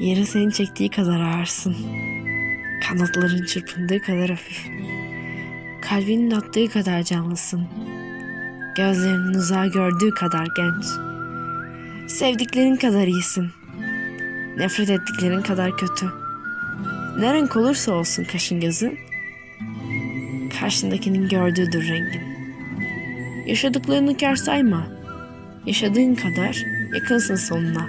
Yerin seni çektiği kadar ağırsın. Kanatların çırpındığı kadar hafif. Kalbinin attığı kadar canlısın. Gözlerinin uzağı gördüğü kadar genç. Sevdiklerin kadar iyisin. Nefret ettiklerin kadar kötü. Ne renk olursa olsun kaşın gözün, karşındakinin gördüğüdür rengin. Yaşadıklarını kar sayma. Yaşadığın kadar yakınsın sonuna.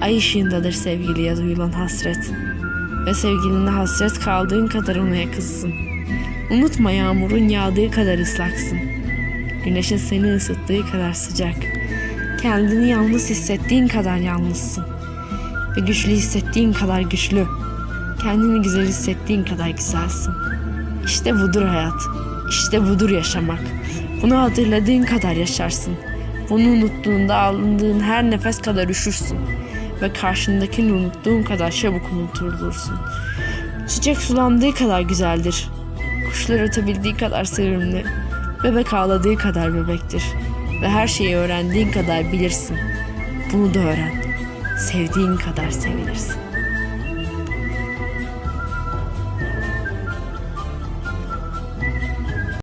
Ay ışığındadır sevgiliye duyulan hasret. Ve sevgiline hasret kaldığın kadar ona yakınsın. Unutma yağmurun yağdığı kadar ıslaksın. Güneşin seni ısıttığı kadar sıcak. Kendini yalnız hissettiğin kadar yalnızsın. Ve güçlü hissettiğin kadar güçlü. Kendini güzel hissettiğin kadar güzelsin. İşte budur hayat. İşte budur yaşamak. Bunu hatırladığın kadar yaşarsın. Bunu unuttuğunda alındığın her nefes kadar üşürsün. Ve karşındakini unuttuğun kadar çabuk unutulursun. Çiçek sulandığı kadar güzeldir. Kuşlar ötebildiği kadar sevimli. Bebek ağladığı kadar bebektir. Ve her şeyi öğrendiğin kadar bilirsin. Bunu da öğren. Sevdiğin kadar sevilirsin.